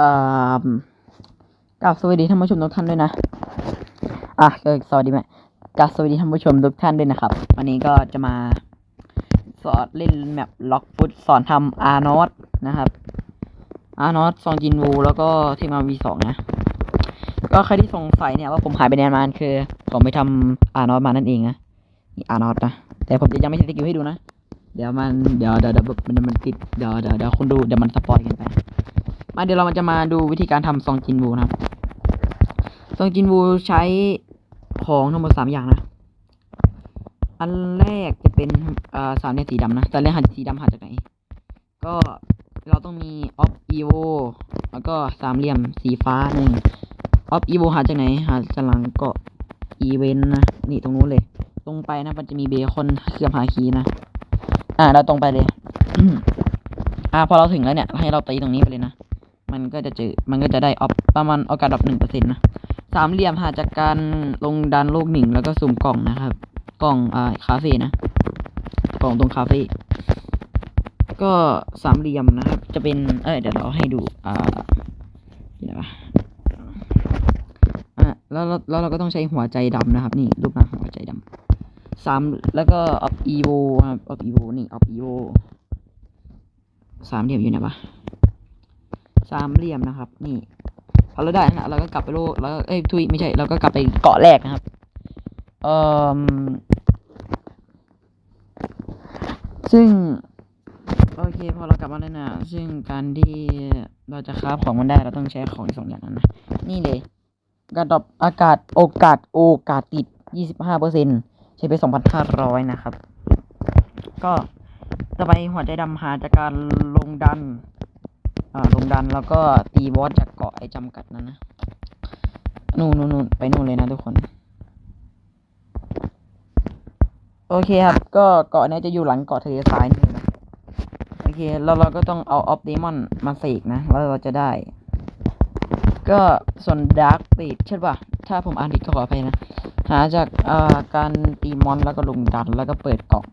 กราบสวัสดีท่านผู้ชมทุกท่านด้วยนะ อะก็สวัสดีไหมกราบสวัสดีท่านผู้ชมทุกท่านด้วยนะครับ วันนี้ก็จะมาสอนเล่นแมปล็อกฟุตสอนทำอาร์นอตนะครับ อาร์นอตซองจินวูแล้วก็ทีมาวีสองนะ ก็ใครที่สงสัยเนี่ยว่าผมหายไปนานมานคือ ผมไปทำอาร์นอตมานั่นเองนะอาร์นอตนะ แต่ผมจะยังไม่ใช้สกิลให้ดูนะ เดี๋ยวมัน เดี๋ยวเดี๋ยวเดี๋ยวมันมันติด เดี๋ยวเดี๋ยวเดี๋ยวคนดูเดี๋ยวมันสปอยกันไป มาเดี๋ยวเราจะมาดูวิธีการทำซองจินวูนะครับ ซองจินวูใช้ของทั้งหมดสามอย่างนะ อันแรกจะเป็นสามเหลี่ยมสีดำนะสามเหลี่ยมหาสีดำหาจากไหน ก็เราต้องมีออฟอีโวแล้วก็สามเหลี่ยมสีฟ้าหนึ่งออฟอีโวหาจากไหน หาจากหลังเกาะอีเวนต์นะ นี่ตรงนู้นเลย ตรงไปนะ มันจะมีเบคอนเคลือบหาคีนะ อ่า เราตรงไปเลย อ่า พอเราถึงแล้วเนี่ย ให้เราตีตรงนี้ไปเลยนะ มันก็จะเจอมันก็จะได้ออฟประมาณโอกาสดรอปหนึ่งเปอร์เซ็นต์นะสามเหลี่ยมหาจากการลงดันโลกหนึ่งแล้วก็สุ่มกล่องนะครับ กล่องอ่าคาเฟ่นะกล่องตรงคาเฟ่ก็สามเหลี่ยมนะครับ จะเป็นเอ้ยเดี๋ยวเราให้ดูอ่าเดี๋ยวนะอะแล้วแล้วแล้วเราก็ต้องใช้หัวใจดำนะครับ นี่รูปหน้าหัวใจดำสามแล้วก็ออฟอีโวครับออฟอีโวนี่ออฟอีโวสามเหลี่ยมอยู่ไหนวะ สามเหลี่ยมนะครับ นี่พอเราได้นะเราก็กลับไปโลกแล้วก็เอ้ยทุยไม่ใช่เราก็กลับไปเกาะแรกนะครับเอ่อซึ่งโอเคพอเรากลับมาแล้วนะซึ่งการที่เราจะคราฟของมันได้เราต้องใช้ของสองอย่างนั้นนะนี่เลยกระดอบอากาศโอกาสโอกาสติดยี่สิบห้าเปอร์เซ็นใช้ไปสองพันห้าร้อยนะครับ ก็จะไปหัวใจดำหาจากการลงดัน ลงดันแล้วก็ตีบอสจากเกาะไอจำกัดนั้นนะนู่นนู่นนู่นไปนู่นเลยนะทุกคน โอเคครับ ก็เกาะนี้จะอยู่หลังเกาะทะเลทรายนี่นะโอเคแล้วเราก็ต้องเอาออฟเดมอนมาเสกนะแล้วเราจะได้ ก็ส่วนดาร์กปีดใช่ป่ะ ถ้าผมอ่านผิดก็ขออภัยนะ หาจากาการตีมอนแล้วก็ลงดันแล้วก็เปิดกล่อง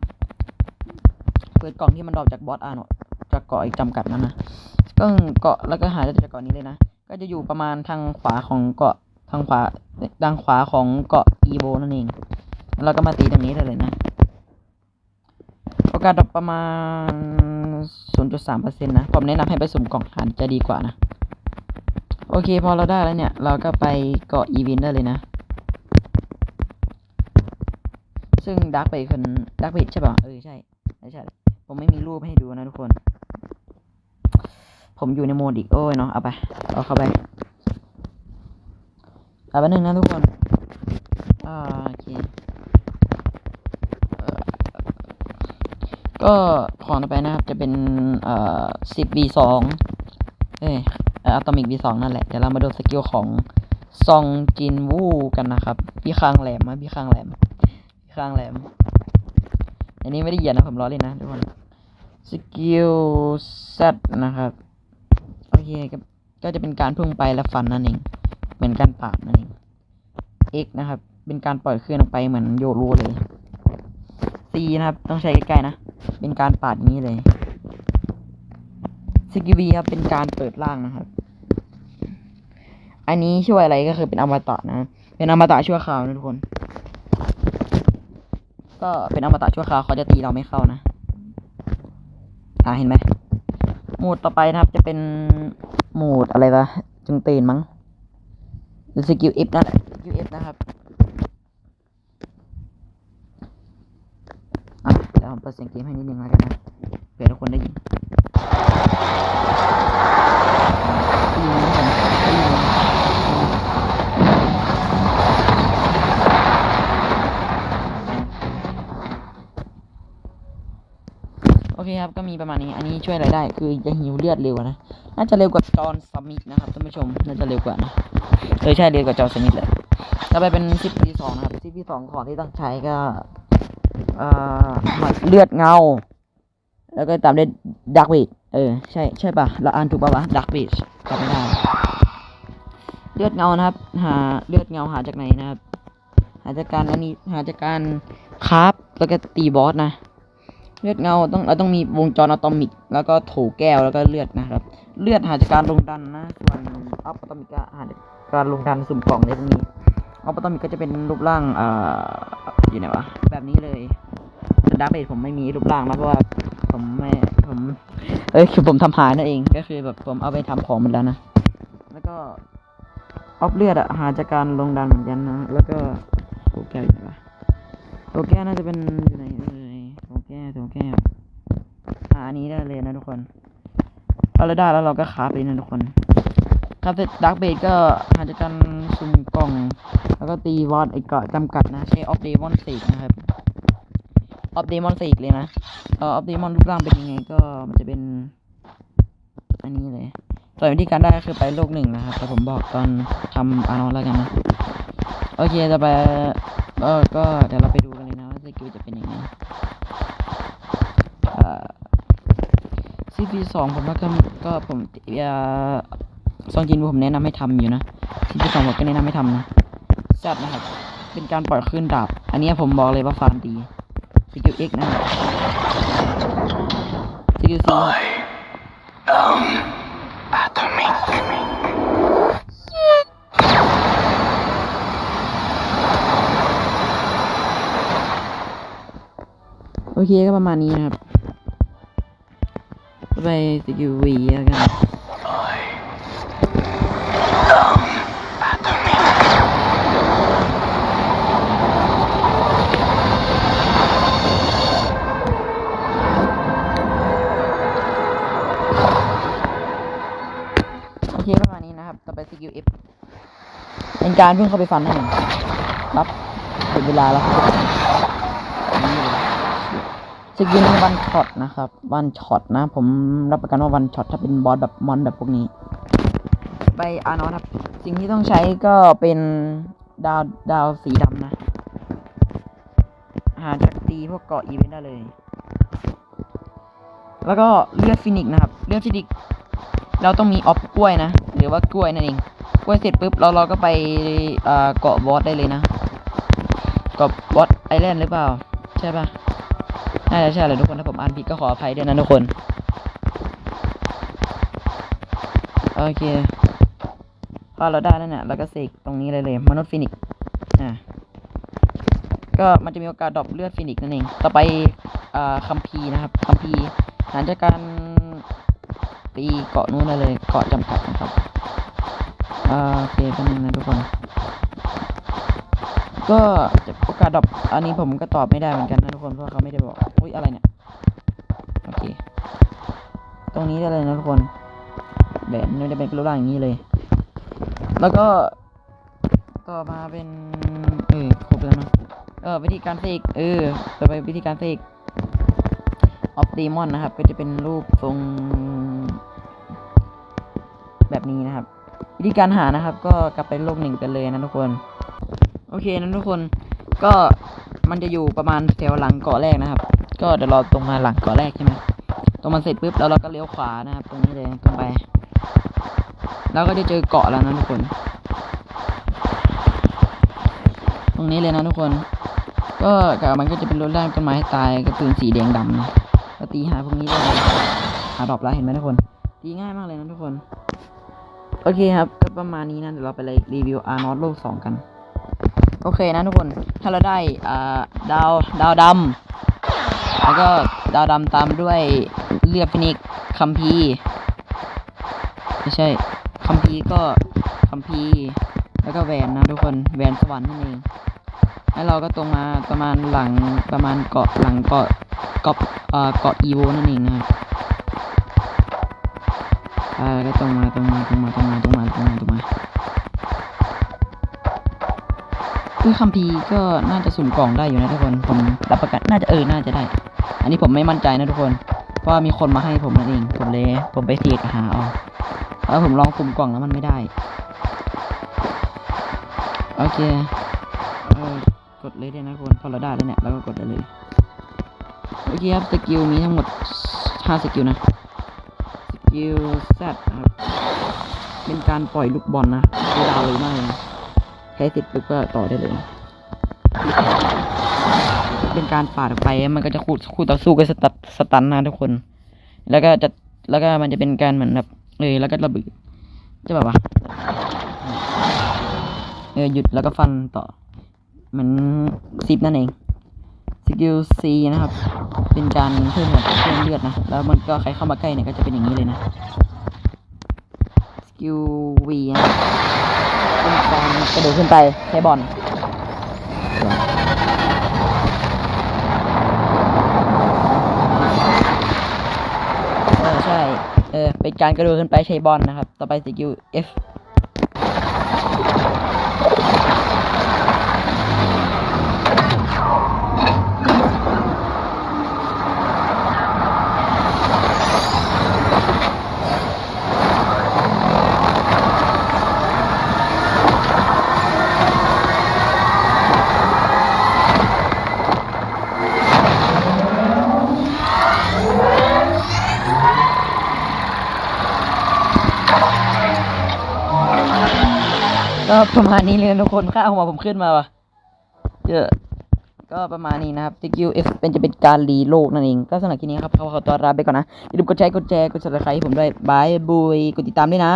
เปิดกล่องที่มันดรอปจากบอสอ่านจากเกาะไอจำกัดนั้นนะ ก็เกาะแล้วก็หาจากเกาะนี้เลยนะ ก็จะอยู่ประมาณทางขวาของเกาะทางขวาทางขวาของเกาะอีโบนั่นเองแล้วก็มาตีตรงนี้ได้เลยนะ โอกาสดรอปประมาณ 0.3%นะ ผมแนะนำให้ไปสุ่มกล่องหาจะดีกว่านะ โอเค พอเราได้แล้วเนี่ย เราก็ไปเกาะอีเวนได้เลยนะ ซึ่งดักไปคนดักไปใช่ป่ะ เออ ใช่ ไม่ใช่ ผมไม่มีรูปให้ดูนะทุกคน ผมอยู่ในโหมดอีกโอ้ยเนาะเอาไปเอาเข้าไปเอาไปหนึ่งนะทุกคนอโอเคก็ของต่อไปนะครับจะเป็นเอ่อสิบ v สองเอ้ยอะตอมิก v สองนั่นแหละเดี๋ยวเรามาดูสกิลของซองจินวูกันนะครับ พี่คางแหลมนะพี่คางแหลมพี่คางแหลม อันนี้ไม่ได้เหยียดนะผมล้อเล่นนะทุกคนสกิลเซตนะครับ เคก็จะเป็นการพุ่งไปและฟันนั่นเอง เหมือนการปาดนั่นเอง X นะครับ เป็นการปล่อยเคลื่อนออกไปเหมือนโยรูเลย C นะครับ ต้องใช้ใกล้ๆนะ เป็นการปาดนี้เลยสกิล V ครับ เป็นการเปิดล่างนะครับ อันนี้ช่วยอะไรก็คือเป็นอมตะนะ เป็นอมตะชั่วคราวนะทุกคน ก็เป็นอมตะชั่วคราวเขาจะตีเราไม่เข้านะ อ่าเห็นไหม หมดต่อไปนะครับ จะเป็นโหมดอะไรวะจึงตื่นมั้งหรือสกิล F นั่นแหละสกิลเอฟนะครับอะเดี๋ยวผมเปิดเสียงเกมให้นิดนึงแล้วกันนะเผื่อทุกคนได้ยิน มีประมาณนี้ อันนี้ช่วยอะไรได้ คือจะหิวเลือดเร็วนะ น่าจะเร็วกว่าจอห์นสมิธนะครับท่านผู้ชม น่าจะเร็วกว่านะเออใช่เร็วกว่าจอห์นสมิธเลยต่อไปเป็นซิปที่สองนะครับซิปที่สองของที่ต้องใช้ก็เอ่อเลือดเงา แล้วก็ตามด้วยดักวีดเออ ใช่ใช่ป่ะเราอ่านถูกป่าวะดักวีดจำไม่ได้ เลือดเงานะครับ หาเลือดเงาหาจากไหนนะครับ หาจากการอันนี้หาจากการคราฟแล้วก็ตีบอสนะ เลือดเงาต้องเราต้องมีวงจรอะตอมิก แล้วก็โถแก้วแล้วก็เลือดนะครับ เลือดหาจากการลงดันนะส่วนอัพอะตอมิกก็หาจากการลงดันสุ่มกล่องในพวกนี้อัพอะตอมิกก็จะเป็นรูปร่างอ่าอยู่ไหนวะแบบนี้เลยแต่ดักเบดผมไม่มีรูปร่างนะเพราะว่าผมไม่ผมเอ้ยคือผมทำหายนั่นเองก็คือแบบผมเอาไปทำของหมดแล้วนะแล้วก็ออฟเลือดอะหาจากการลงดันเหมือนกันนะแล้วก็โถแก้วอยู่ไหนวะโถแก้วน่าจะเป็นอยู่ไหนเอ่ย ก้วโถแก้วหาอันนี้ได้เลยนะทุกคนพอเราได้แล้วเราก็คาฟเลยนะทุกคน คราฟเสร็จดักเบดก็หาจากการสุ่มกล่อง แล้วก็ตีวอดไอ้เกาะจำกัดนะ ใช้ออฟเดมอนสีนะครับออฟเดมอนสีเลยนะเออออฟเดมอนรูปร่างเป็นยังไงก็มันจะเป็น อันนี้เลยส่วนวิธีการได้ก็คือไปโลกหนึ่งนะครับแต่ผมบอกตอนทำอานอนแล้วกันนะ โอเคจะไปก็ก็เดี๋ยวเราไปดูกันเลยนะว่าสกิลจะเป็นยังไง ซีพีสองผมก็ก็ผมเอ่อซองจินผมแนะนำให้ทำอยู่นะซีพีสองผมก็แนะนำให้ทำนะจัดนะครับ เป็นการปล่อยคลื่นดาบ อันนี้ผมบอกเลยว่าฟาร์มดีสกิลเอ็กนะครับสกิลซีโอเคก็ประมาณนี้นะครับ ไปสกิลวีแล้วกันโอเคประมาณนี้นะครับ ต่อไปสกิล F เป็นการเพิ่งเข้าไปฟันนั่นเองรับเป็นเวลาแล้วครับ สกิลนี้วันช็อตนะครับ วันช็อตนะ ผมรับประกันว่าวันช็อตถ้าเป็นบอสแบบมอนแบบพวกนี้ ไปอานอครับ สิ่งที่ต้องใช้ก็เป็นดาวดาวสีดำนะ หาจากตีพวกเกาะอีเวนต์ได้เลย แล้วก็เลือดฟินิกนะครับ เลือดฟินิกเราต้องมีออฟกล้วยนะ หรือว่ากล้วยนั่นเอง กล้วยเสร็จปุ๊บเราเราก็ไปเอ่อเกาะบอสได้เลยนะ เกาะบอสไอแลนด์หรือเปล่า ใช่ปะ น่าจะใช่เลยทุกคนถ้าผมอ่านผิดก็ขออภัยด้วยนะทุกคน โอเคพอเราได้แล้วเนี่ยเราก็เสกตรงนี้เลยเลย มนุษย์ฟินิกอ่าก็มันจะมีโอกาสดรอปเลือดฟินิกนั่นเอง ต่อไปอ่าคัมภีนะครับคัมภีหลังจากการตีเกาะนู้นเลยเกาะจำกัดนะครับโอเคเป็นยังไงทุกคน ก็โอกาสดรอปอันนี้ผมก็ตอบไม่ได้เหมือนกันนะทุกคนเพราะเขาไม่ได้บอก อุ้ยอะไรเนี่ย โอเค ตรงนี้ได้เลยนะทุกคน แบนนี่จะเป็นรูปร่างอย่างนี้เลย แล้วก็ ต่อมาเป็น เออครบแล้วนะเออวิธีการเสกเออต่อไปวิธีการเสกออฟดีมอนนะครับ ก็จะเป็นรูปทรง แบบนี้นะครับ วิธีการหานะครับ ก็กลับไปโลกหนึ่งกันเลยนะทุกคน โอเคนะทุกคน ก็มันจะอยู่ประมาณแถวหลังเกาะแรกนะครับ ก็เดี๋ยวเราตรงมาหลังเกาะแรกใช่ไหมตรงมาเสร็จปุ๊บแล้วเราก็เลี้ยวขวานะครับตรงนี้เลยตรงไป แล้วก็จะเจอเกาะแล้วนะทุกคน ตรงนี้เลยนะทุกคน ก็กับมันก็จะเป็นรถแรกต้นไม้ตายกระปืนสีแดงดำนะก็ตีหาพวกนี้ได้เลยหาดอปแล้วเห็นไหมทุกคนตีง่ายมากเลยนะทุกคน โอเคครับ ก็ประมาณนี้นะเดี๋ยวเราไปเลยรีวิวอาร์นอตโลกสองกัน โอเคนะทุกคน ถ้าเราได้อ่าดาวดาวดำ แล้วก็ดาวดำตามด้วยเลือดฟินิกคัมภีไม่ใช่คัมภีก็คัมภีแล้วก็แหวนนะทุกคนแหวนสวรรค์นั่นเองแล้วเราก็ตรงมาประมาณหลังประมาณเกาะหลังเกาะเกาะเอ่อเกาะอีโวนั่นเองนะครับอ่าแล้วก็ตรงมาตรงมาตรงมาตรงมาตรงมาตรงมาตรงมาคือคัมภีร์ก็น่าจะสุ่มกล่องได้อยู่นะทุกคนผมรับประกันน่าจะเออน่าจะได้ อันนี้ผมไม่มั่นใจนะทุกคน เพราะมีคนมาให้ผมนั่นเอง ผมเลย ผมไปเทียหาเอาแล้วผมลองสุ่มกล่องแล้วมันไม่ได้ โอเคเออกดเลยได้นะทุกคนพอเราได้แล้วเนี่ยเราก็กดได้เลย โอเคครับสกิลมีทั้งหมด5สกิลนะ สกิลแซดครับ เป็นการปล่อยลูกบอลนะใช้ดาวเลยมากเลยนะใช้เสร็จปุ๊บก็ต่อได้เลย เป็นการปาดไป มันก็จะคู่คู่ต่อสู้กับสตันสตันนะทุกคน แล้วก็จะแล้วก็มันจะเป็นการเหมือนแบบเออแล้วก็ระเบิดจะแบบว่าเออหยุดแล้วก็ฟันต่อเหมือนซิปนั่นเองสกิลซีนะครับ เป็นการเพิ่มแบบเพิ่มเลือดนะ แล้วมันก็ใครเข้ามาใกล้เนี่ยก็จะเป็นอย่างนี้เลยนะ สกิลวีนะเป็นการกระโดดขึ้นไปใช้บอล เออใช่ เออเป็นการกระโดดขึ้นไปใช้บอลนะครับ ต่อไปสกิล F ก็ประมาณนี้เลยทุกคนค่าหัวผมขึ้นมาว่ะเยอะก็ประมาณนี้นะครับสกิล F เป็นจะเป็นการรีโลกนั่นเอง ก็สำหรับคลิปนี้ครับเขาขอตัวลาไปก่อนนะอย่าลืมกดแชร์กดแชร์กด subscribe ให้ผมด้วยบายบุยกดติดตามด้วยนะ